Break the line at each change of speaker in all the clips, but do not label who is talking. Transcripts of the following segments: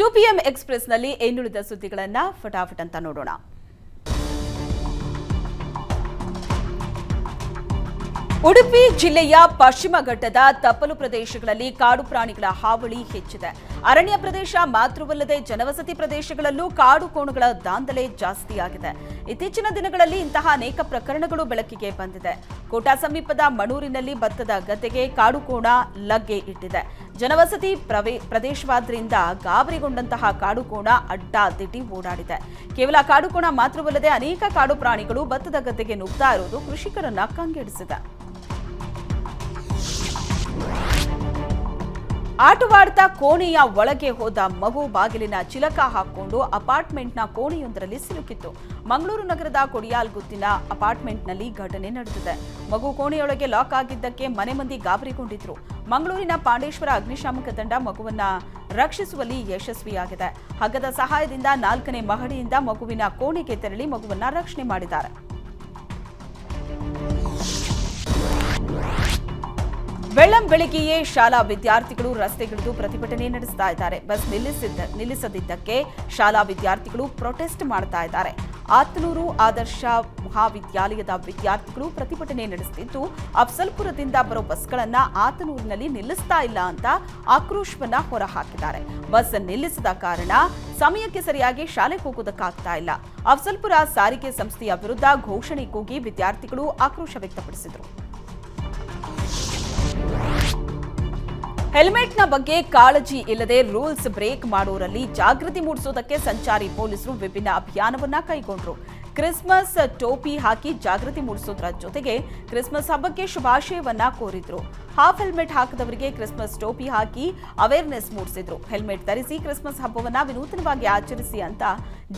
To PM ಎಕ್ಸ್ಪ್ರೆಸ್ನಲ್ಲಿ ಇನ್ನುಳಿದ ಸುದ್ದಿಗಳನ್ನ ಫಟಾಫಟ್ ಅಂತ ನೋಡೋಣ. ಉಡುಪಿ ಜಿಲ್ಲೆಯ ಪಶ್ಚಿಮ ಘಟ್ಟದ ತಪ್ಪಲು ಪ್ರದೇಶಗಳಲ್ಲಿ ಕಾಡು ಪ್ರಾಣಿಗಳ ಹಾವಳಿ ಹೆಚ್ಚಿದೆ. ಅರಣ್ಯ ಪ್ರದೇಶ ಮಾತ್ರವಲ್ಲದೆ ಜನವಸತಿ ಪ್ರದೇಶಗಳಲ್ಲೂ ಕಾಡು ಕೋಣಗಳ ದಾಂಧಲೆ ಜಾಸ್ತಿಯಾಗಿದೆ. ಇತ್ತೀಚಿನ ದಿನಗಳಲ್ಲಿ ಇಂತಹ ಅನೇಕ ಪ್ರಕರಣಗಳು ಬೆಳಕಿಗೆ ಬಂದಿದೆ. ಕೋಟಾ ಸಮೀಪದ ಮಣೂರಿನಲ್ಲಿ ಭತ್ತದ ಗದ್ದೆಗೆ ಕಾಡು ಕೋಣ ಲಗ್ಗೆ ಇಟ್ಟಿದೆ. ಜನವಸತಿ ಪ್ರವೇ ಪ್ರದೇಶವಾದ್ರಿಂದ ಗಾಬರಿಗೊಂಡಂತಹ ಕಾಡುಕೋಣ ಅಡ್ಡ ದಿಟ್ಟಿ ಓಡಾಡಿದೆ. ಕೇವಲ ಕಾಡುಕೋಣ ಮಾತ್ರವಲ್ಲದೆ ಅನೇಕ ಕಾಡು ಪ್ರಾಣಿಗಳು ಭತ್ತದ ಗದ್ದೆಗೆ ನುಗ್ತಾ ಇರುವುದು ಕೃಷಿಕರನ್ನ ಕಂಗೆಡಿಸಿದೆ. ಆಟವಾಡ್ತಾ ಕೋಣೆಯ ಒಳಗೆ ಹೋದ ಮಗು ಬಾಗಿಲಿನ ಚಿಲಕ ಹಾಕೊಂಡು ಅಪಾರ್ಟ್ಮೆಂಟ್ನ ಕೋಣೆಯೊಂದರಲ್ಲಿ ಸಿಲುಕಿತ್ತು. ಮಂಗಳೂರು ನಗರದ ಕೊಡಿಯಾಲ್ ಗುತ್ತಿನ ಅಪಾರ್ಟ್ಮೆಂಟ್ನಲ್ಲಿ ಘಟನೆ ನಡೆದಿದೆ. ಮಗು ಕೋಣೆಯೊಳಗೆ ಲಾಕ್ ಆಗಿದ್ದಕ್ಕೆ ಮನೆ ಮಂದಿ ಗಾಬರಿಗೊಂಡಿದ್ರು. ಮಂಗಳೂರಿನ ಪಾಂಡೇಶ್ವರ ಅಗ್ನಿಶಾಮಕ ತಂಡ ಮಗುವನ್ನ ರಕ್ಷಿಸುವಲ್ಲಿ ಯಶಸ್ವಿಯಾಗಿದೆ. ಹಗ್ಗದ ಸಹಾಯದಿಂದ ನಾಲ್ಕನೇ ಮಹಡಿಯಿಂದ ಮಗುವಿನ ಕೋಣೆಗೆ ತೆರಳಿ ಮಗುವನ್ನ ರಕ್ಷಣೆ ಮಾಡಿದ್ದಾರೆ. ಬೆಳ್ಳಂ ಬೆಳಿಗ್ಗೆಯೇ ಶಾಲಾ ವಿದ್ಯಾರ್ಥಿಗಳು ರಸ್ತೆಗಿಳಿದು ಪ್ರತಿಭಟನೆ ನಡೆಸ್ತಾ ಇದ್ದಾರೆ. ಬಸ್ ನಿಲ್ಲಿಸಿದ್ದ ನಿಲ್ಲಿಸದಿದ್ದಕ್ಕೆ ಶಾಲಾ ವಿದ್ಯಾರ್ಥಿಗಳು ಪ್ರೊಟೆಸ್ಟ್ ಮಾಡ್ತಾ ಇದ್ದಾರೆ. ಆತನೂರು ಆದರ್ಶ ಮಹಾವಿದ್ಯಾಲಯದ ವಿದ್ಯಾರ್ಥಿಗಳು ಪ್ರತಿಭಟನೆ ನಡೆಸುತ್ತಿದ್ದು ಅಫ್ಸಲ್ಪುರದಿಂದ ಬರೋ ಬಸ್ಗಳನ್ನ ಆತನೂರಿನಲ್ಲಿ ನಿಲ್ಲಿಸ್ತಾ ಇಲ್ಲ ಅಂತ ಆಕ್ರೋಶವನ್ನ ಹೊರಹಾಕಿದ್ದಾರೆ. ಬಸ್ ನಿಲ್ಲಿಸಿದ ಕಾರಣ ಸಮಯಕ್ಕೆ ಸರಿಯಾಗಿ ಶಾಲೆಗೆ ಹೋಗೋದಕ್ಕಾಗ್ತಾ ಇಲ್ಲ. ಅಫ್ಸಲ್ಪುರ ಸಾರಿಗೆ ಸಂಸ್ಥೆಯ ವಿರುದ್ಧ ಘೋಷಣೆ ಕೂಗಿ ವಿದ್ಯಾರ್ಥಿಗಳು ಆಕ್ರೋಶ ವ್ಯಕ್ತಪಡಿಸಿದರು. ಹೆಲ್ಮೆಟ್ನ ಬಗ್ಗೆ ಕಾಳಜಿ ಇಲ್ಲದೆ ರೂಲ್ಸ್ ಬ್ರೇಕ್ ಮಾಡೋರಲ್ಲಿ ಜಾಗೃತಿ ಮೂಡಿಸೋದಕ್ಕೆ ಸಂಚಾರಿ ಪೊಲೀಸರು ವಿಭಿನ್ನ ಅಭಿಯಾನವನ್ನ ಕೈಗೊಂಡ್ರು. ಕ್ರಿಸ್ಮಸ್ ಟೋಪಿ ಹಾಕಿ ಜಾಗೃತಿ ಮೂಡಿಸೋದ್ರ ಜೊತೆಗೆ ಕ್ರಿಸ್ಮಸ್ ಹಬ್ಬಕ್ಕೆ ಶುಭಾಶಯವನ್ನ ಕೋರಿದ್ರು. ಹಾಫ್ ಹೆಲ್ಮೆಟ್ ಹಾಕದವರಿಗೆ ಕ್ರಿಸ್ಮಸ್ ಟೋಪಿ ಹಾಕಿ ಅವೇರ್ನೆಸ್ ಮೂಡಿಸಿದ್ರು. ಹೆಲ್ಮೆಟ್ ಧರಿಸಿ ಕ್ರಿಸ್ಮಸ್ ಹಬ್ಬವನ್ನ ವಿನೂತನವಾಗಿ ಆಚರಿಸಿ ಅಂತ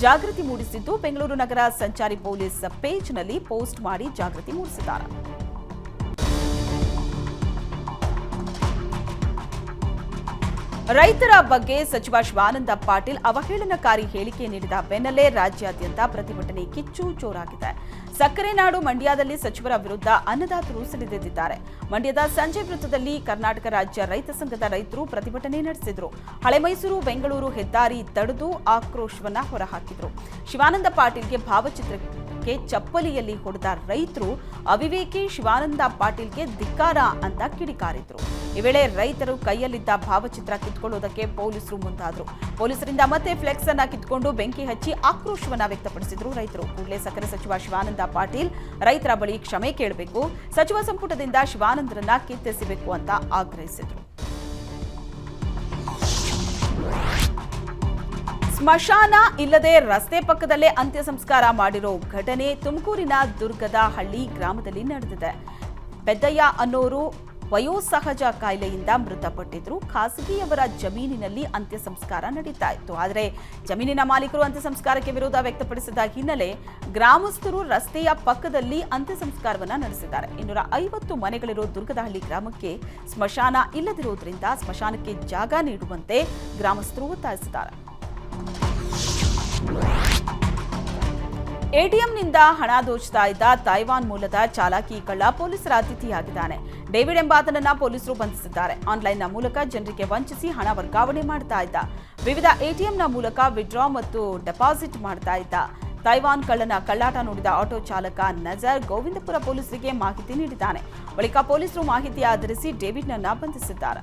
ಜಾಗೃತಿ ಮೂಡಿಸಿದ್ದು ಬೆಂಗಳೂರು ನಗರ ಸಂಚಾರಿ ಪೊಲೀಸ್ ಪೇಜ್ನಲ್ಲಿ ಪೋಸ್ಟ್ ಮಾಡಿ ಜಾಗೃತಿ ಮೂಡಿಸಿದ್ದಾರೆ. ರೈತರ ಬಗ್ಗೆ ಸಚಿವ ಶಿವಾನಂದ ಪಾಟೀಲ್ ಅವಹೇಳನಕಾರಿ ಹೇಳಿಕೆ ನೀಡಿದ ಬೆನ್ನಲ್ಲೇ ರಾಜ್ಯಾದ್ಯಂತ ಪ್ರತಿಭಟನೆ ಕಿಚ್ಚು ಜೋರಾಗಿದೆ. ಸಕ್ಕರೆ ನಾಡು ಮಂಡ್ಯದಲ್ಲಿ ಸಚಿವರ ವಿರುದ್ಧ ಅನ್ನದಾತರು ಸಿಡಿದೆದ್ದಿದ್ದಾರೆ. ಮಂಡ್ಯದ ಸಂಜೆ ವೃತ್ತದಲ್ಲಿ ಕರ್ನಾಟಕ ರಾಜ್ಯ ರೈತ ಸಂಘದ ರೈತರು ಪ್ರತಿಭಟನೆ ನಡೆಸಿದ್ರು. ಹಳೆ ಮೈಸೂರು, ಬೆಂಗಳೂರು ಹೆದ್ದಾರಿ ತಡೆದು ಆಕ್ರೋಶವನ್ನ ಹೊರಹಾಕಿದರು. ಶಿವಾನಂದ ಪಾಟೀಲ್ಗೆ ಭಾವಚಿತ್ರಕ್ಕೆ ಚಪ್ಪಲಿಯಲ್ಲಿ ಹೊಡೆದ ರೈತರು ಅವಿವೇಕಿ ಶಿವಾನಂದ ಪಾಟೀಲ್ಗೆ ಧಿಕ್ಕಾರ ಅಂತ ಕಿಡಿಕಾರಿದ್ರು. ಈ ವೇಳೆ ರೈತರು ಕೈಯಲ್ಲಿದ್ದ ಭಾವಚಿತ್ರ ಕಿತ್ಕೊಳ್ಳುವುದಕ್ಕೆ ಪೊಲೀಸರು ಮುಂದಾದರು. ಪೊಲೀಸರಿಂದ ಮತ್ತೆ ಫ್ಲೆಕ್ಸ್ ಅನ್ನ ಕಿತ್ಕೊಂಡು ಬೆಂಕಿ ಹಚ್ಚಿ ಆಕ್ರೋಶವನ್ನ ವ್ಯಕ್ತಪಡಿಸಿದ್ರು ರೈತರು. ಕೂಡಲೇ ಸಕ್ಕರೆ ಸಚಿವ ಶಿವಾನಂದ ಪಾಟೀಲ್ ರೈತರ ಬಳಿ ಕ್ಷಮೆ ಕೇಳಬೇಕು, ಸಚಿವ ಸಂಪುಟದಿಂದ ಶಿವಾನಂದರನ್ನ ಕಿತ್ತೆಸಬೇಕು ಅಂತ ಆಗ್ರಹಿಸಿದ್ರು. ಸ್ಮಶಾನ ಇಲ್ಲದೆ ರಸ್ತೆ ಪಕ್ಕದಲ್ಲೇ ಅಂತ್ಯ ಸಂಸ್ಕಾರ ಮಾಡಿರೋ ಘಟನೆ ತುಮಕೂರಿನ ದುರ್ಗದ ಹಳ್ಳಿ ಗ್ರಾಮದಲ್ಲಿ ನಡೆದಿದೆ. ಪೆದ್ದಯ್ಯ ಅನ್ನೋರು ವಯೋಸಹಜ ಕಾಯಿಲೆಯಿಂದ ಮೃತಪಟ್ಟಿದ್ರು. ಖಾಸಗಿಯವರ ಜಮೀನಿನಲ್ಲಿ ಅಂತ್ಯ ಸಂಸ್ಕಾರ ನಡೀತಾ ಇತ್ತು ಆದರೆ ಜಮೀನಿನ ಮಾಲೀಕರು ಅಂತ್ಯ ಸಂಸ್ಕಾರಕ್ಕೆ ವಿರೋಧ ವ್ಯಕ್ತಪಡಿಸಿದ ಹಿನ್ನೆಲೆ ಗ್ರಾಮಸ್ಥರು ರಸ್ತೆಯ ಪಕ್ಕದಲ್ಲಿ ಅಂತ್ಯ ಸಂಸ್ಕಾರವನ್ನು ನಡೆಸಿದ್ದಾರೆ. ಇನ್ನೂರ ಐವತ್ತು ಮನೆಗಳಿರೋ ದುರ್ಗದಹಳ್ಳಿ ಗ್ರಾಮಕ್ಕೆ ಸ್ಮಶಾನ ಇಲ್ಲದಿರುವುದರಿಂದ ಸ್ಮಶಾನಕ್ಕೆ ಜಾಗ ನೀಡುವಂತೆ ಗ್ರಾಮಸ್ಥರು ಒತ್ತಾಯಿಸಿದ್ದಾರೆ. ಎಟಿಎಂನಿಂದ ಹಣ ದೋಚ್ತಾ ಇದ್ದ ತೈವಾನ್ ಮೂಲದ ಚಾಲಾಕಿ ಕಳ್ಳ ಪೊಲೀಸರ ಅತಿಥಿಯಾಗಿದ್ದಾನೆ. ಡೇವಿಡ್ ಎಂಬಾತನನ್ನ ಪೊಲೀಸರು ಬಂಧಿಸಿದ್ದಾರೆ. ಆನ್ಲೈನ್ನ ಮೂಲಕ ಜನರಿಗೆ ವಂಚಿಸಿ ಹಣ ವರ್ಗಾವಣೆ ಮಾಡ್ತಾ ಇದ್ದ. ವಿವಿಧ ಎಟಿಎಂನ ಮೂಲಕ ವಿಡ್ರಾ ಮತ್ತು ಡೆಪಾಸಿಟ್ ಮಾಡ್ತಾ ಇದ್ದ. ತೈವಾನ್ ಕಳ್ಳನ ಕಳ್ಳಾಟ ನೋಡಿದ ಆಟೋ ಚಾಲಕ ನಜರ್ ಗೋವಿಂದಪುರ ಪೊಲೀಸರಿಗೆ ಮಾಹಿತಿ ನೀಡಿದ್ದಾನೆ. ಬಳಿಕ ಪೊಲೀಸರು ಮಾಹಿತಿ ಆಧರಿಸಿ ಡೇವಿಡ್ನನ್ನ ಬಂಧಿಸಿದ್ದಾರೆ.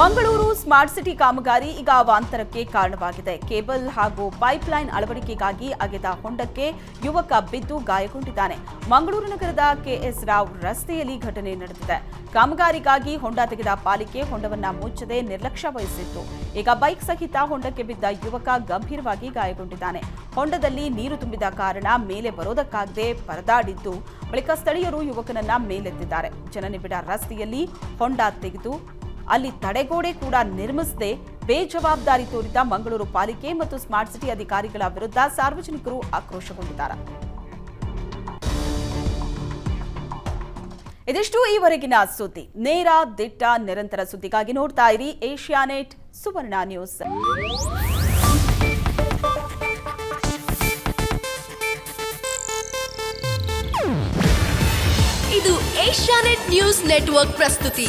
ಮಂಗಳೂರು ಸ್ಮಾರ್ಟ್ ಸಿಟಿ ಕಾಮಗಾರಿ ಈಗ ಅವಾಂತರಕ್ಕೆ ಕಾರಣವಾಗಿದೆ. ಕೇಬಲ್ ಹಾಗೂ ಪೈಪ್ಲೈನ್ ಅಳವಡಿಕೆಗಾಗಿ ಅಗೆದ ಹೊಂಡಕ್ಕೆ ಯುವಕ ಬಿದ್ದು ಗಾಯಗೊಂಡಿದ್ದಾನೆ. ಮಂಗಳೂರು ನಗರದ ಕೆಎಸ್ ರಾವ್ ರಸ್ತೆಯಲ್ಲಿ ಘಟನೆ ನಡೆದಿದೆ. ಕಾಮಗಾರಿಗಾಗಿ ಹೊಂಡ ತೆಗೆದ ಪಾಲಿಕೆ ಹೊಂಡವನ್ನ ಮುಚ್ಚದೆ ನಿರ್ಲಕ್ಷ್ಯ ವಹಿಸಿತ್ತು. ಈಗ ಬೈಕ್ ಸಹಿತ ಹೊಂಡಕ್ಕೆ ಬಿದ್ದ ಯುವಕ ಗಂಭೀರವಾಗಿ ಗಾಯಗೊಂಡಿದ್ದಾನೆ. ಹೊಂಡದಲ್ಲಿ ನೀರು ತುಂಬಿದ ಕಾರಣ ಮೇಲೆ ಬರೋದಕ್ಕಾಗದೆ ಪರದಾಡಿದ್ದು. ಬಳಿಕ ಸ್ಥಳೀಯರು ಯುವಕನನ್ನ ಮೇಲೆತ್ತಿದ್ದಾರೆ. ಜನನಿಬಿಡ ರಸ್ತೆಯಲ್ಲಿ ಹೊಂಡ ತೆಗೆದು ಅಲ್ಲಿ ತಡೆಗೋಡೆ ಕೂಡ ನಿರ್ಮಿಸದೆ ಬೇಜವಾಬ್ದಾರಿ ತೋರಿದ ಮಂಗಳೂರು ಪಾಲಿಕೆ ಮತ್ತು ಸ್ಮಾರ್ಟ್ ಸಿಟಿ ಅಧಿಕಾರಿಗಳ ವಿರುದ್ಧ ಸಾರ್ವಜನಿಕರು ಆಕ್ರೋಶಗೊಂಡಿದ್ದಾರೆ. ಇದಿಷ್ಟು ಈವರೆಗಿನ ಸುದ್ದಿ. ನೇರ ದಿಟ್ಟ ನಿರಂತರ ಸುದ್ದಿಗಾಗಿ ನೋಡ್ತಾ ಇರಿ ಏಷ್ಯಾನೆಟ್ ಸುವರ್ಣ ನ್ಯೂಸ್.
ಇದು ಏಷ್ಯಾನೆಟ್ ನ್ಯೂಸ್ ನೆಟ್ವರ್ಕ್ ಪ್ರಸ್ತುತಿ.